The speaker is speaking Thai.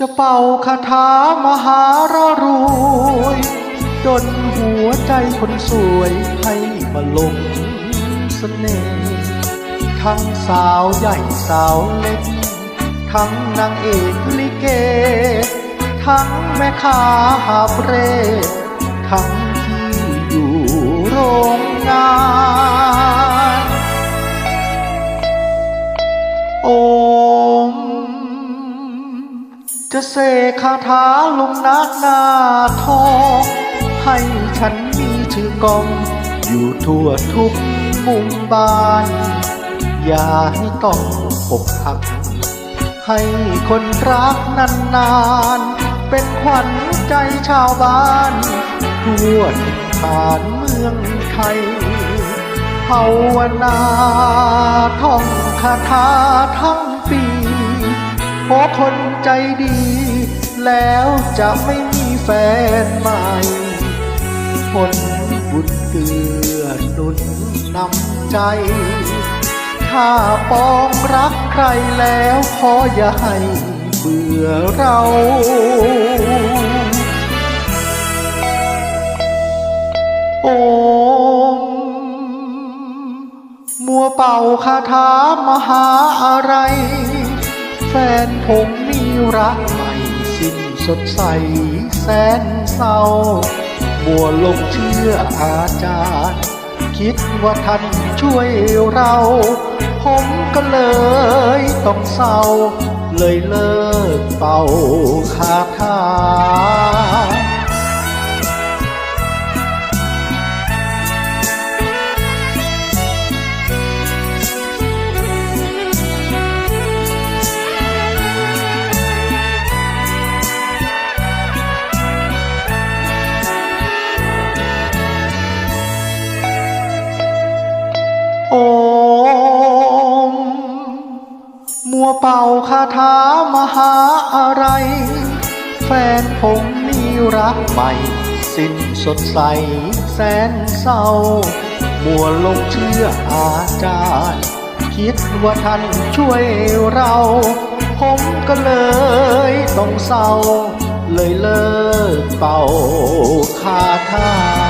จะเป่าคาถามหารรวยดนหัวใจคนสวยให้มาลงเสน่ห์ทั้งสาวใหญ่สาวเล็ก ทั้งนางเอกลิเก ทั้งแม่ค้าหาบเรทั้งที่อยู่โรงงาน จะเสกคาถาลงนักหน้าทองให้ฉันมีชื่อกอง อยู่ทั่วทุกมุมบ้าน อย่าให้ต้องอกหัก ให้คนรักนานๆ เป็นขวัญใจชาวบ้าน ทั่วทิศานเมืองไทยภาวนาท่องคาถาทั้ง ขอคนใจดี แล้วจะไม่มีแฟนใหม่ คนบุญเกือหนุนนำใจ ถ้าปองรักใครแล้วขออย่าให้เบื่อเราโอมมัวเป่าคาถามหาอะไร ฟนผมมีรักใหม่สิ้นสดใสแสนเศร้า บัวลงเชื่ออาจารย์ คิดว่าท่านช่วยเรา ผมก็เลยต้องเศร้า เลยเลิกเป่าคาถา มัวเป่าคาถามหาอะไร แฟนผมมีรักใหม่ สิ้นสดใสแสนเศร้า มัวลงเชื่ออาจารย์ คิดว่าท่านช่วยเรา ผมก็เลยต้องเศร้า เลยเลิกเป่าคาถา